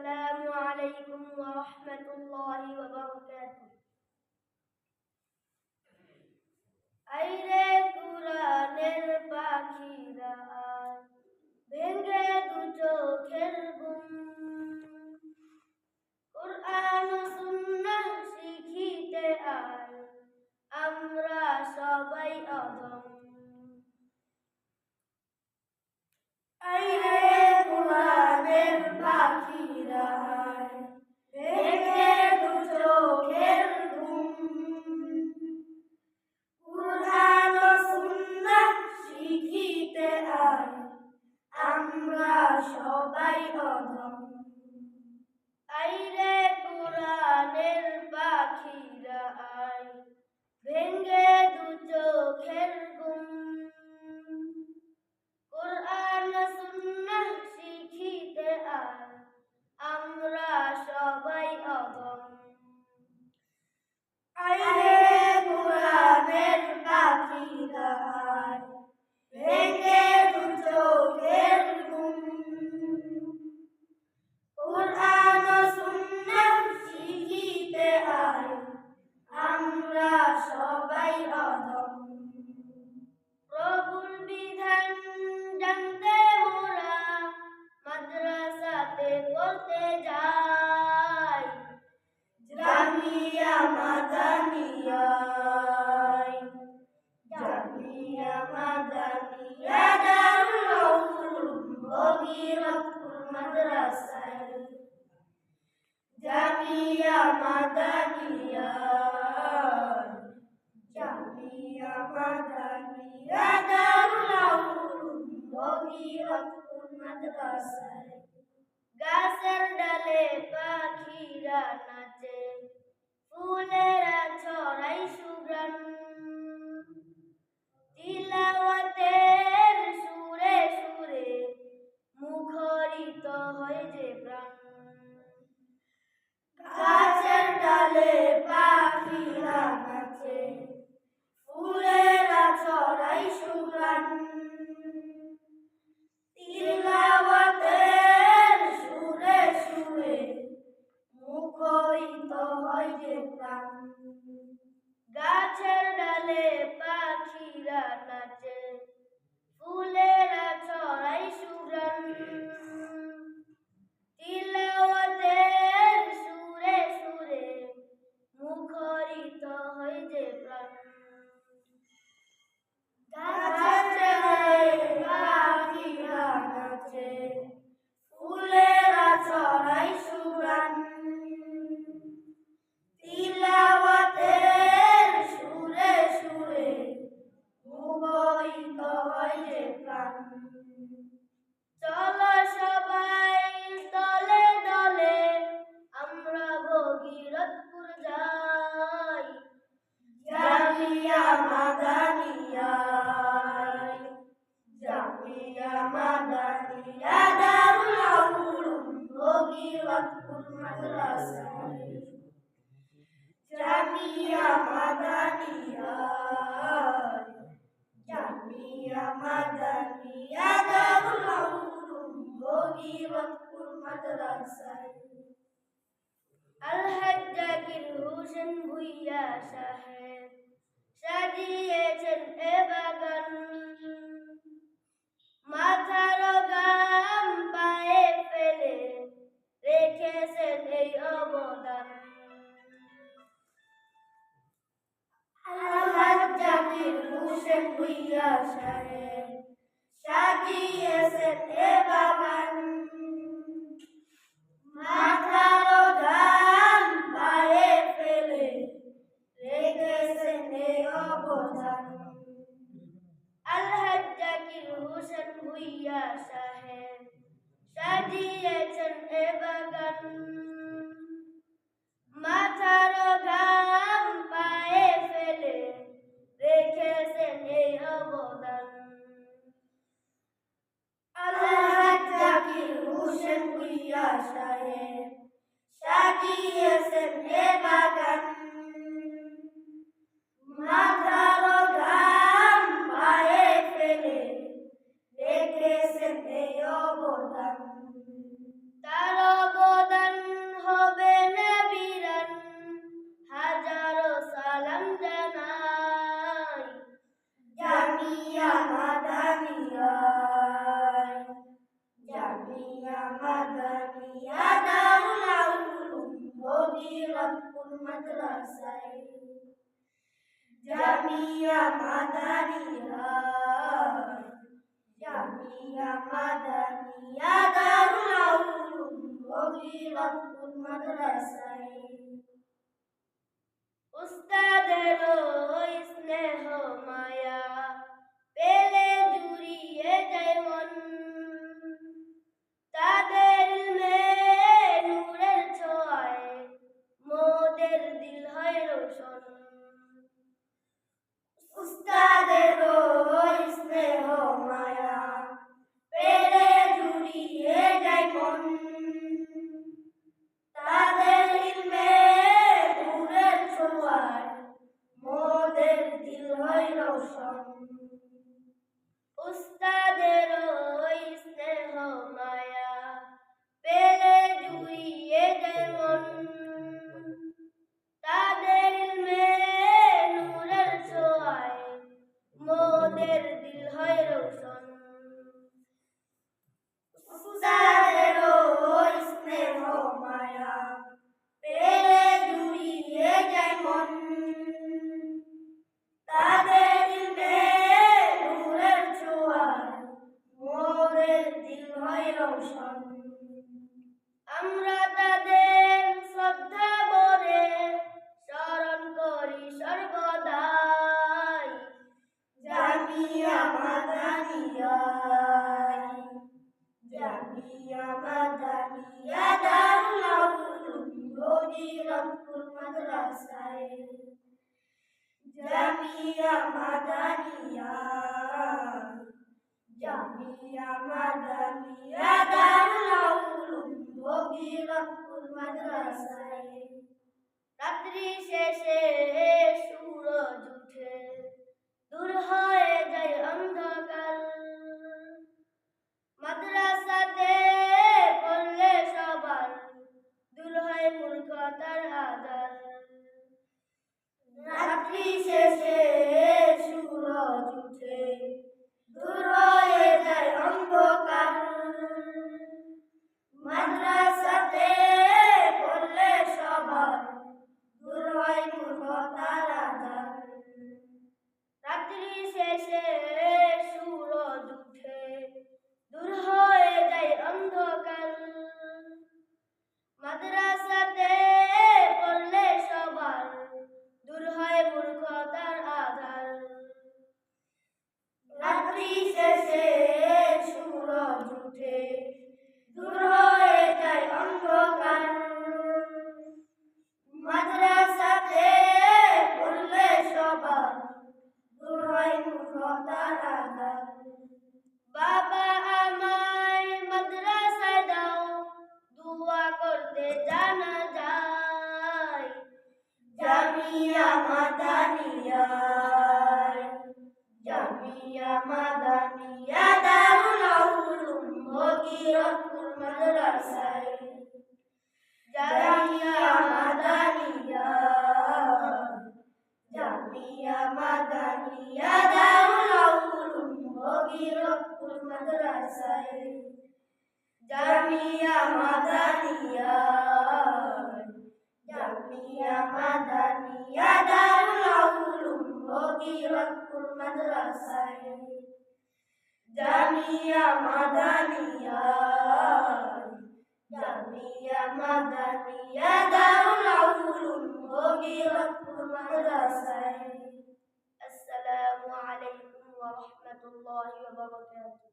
السلام عليكم ورحمة الله وبركاته আইরে কুরানের পাখিরা আয়, ভেঙে দু চোখের ঘুম কোরআন ও সুন্নাহ শিখিতে আয় আমরা সবাই অদম মাদ্রাসাতে পড়তে যাই জামিয়া মাদানিয়ায় জামিয়া মাদানিয়া দারুল উলুম ভগীরথপুর মাদ্রাসায়। জামিয়া মাদানিয়ায় জামিয়া মাদানিয়া দারুল উলুম ভগীরথপুর মাদ্রাসায়। গাছের ডালে পাখিরা নাচে। ফুলেরা হোসেন ভুইয়া সাহেব সাজিয়েছেন এ বাগান। মাথার গাম পায়ে ফেলে রেখেছেন এই অবদান। আলহাজ জাকির হোসেন ভুইয়া সাহেব সাজিয়েছেন এ বাগান। মাথার ভুইয়া সাহেব সাজিয়েছেন এ বাগান মাথার ঘাম পায়ে ফেলে রেখেছেন এই অবদান আলহাজ জাকির হোসেন ভুইয়া সাহেব সাজিয়েছেন এ জামিয়া মাদানিয়া জামিয়া মাদানিয়া দারুল আউলুম বগিলাতুল মাদ্রাসায় উস্তাদের স্নেহ জামিয়া মাদানিয়া জামিয়া মাদানিয়া দারুল উলুম বগিরাতুল মাদ্রাসায় রাত্রি শেষে সূরজ উঠে দূর হয় জামিয়া মাদানিয়ার, জামিয়া মাদানিয়া দারুল উলুম বগিরতুল মাদ্রাসায়, জামিয়া মাদানিয়ার জামিয়া মাদানিয়া দারুল উলুম বগিরতুল মাদ্রাসায়, জামিয়া মাদানিয়ার جمعية يا دار العلوم وغيرت كل مدرسة جمعية مدنية جمعية مدنية دار العلوم وغيرت كل مدرسة السلام عليكم ورحمة الله وبركاته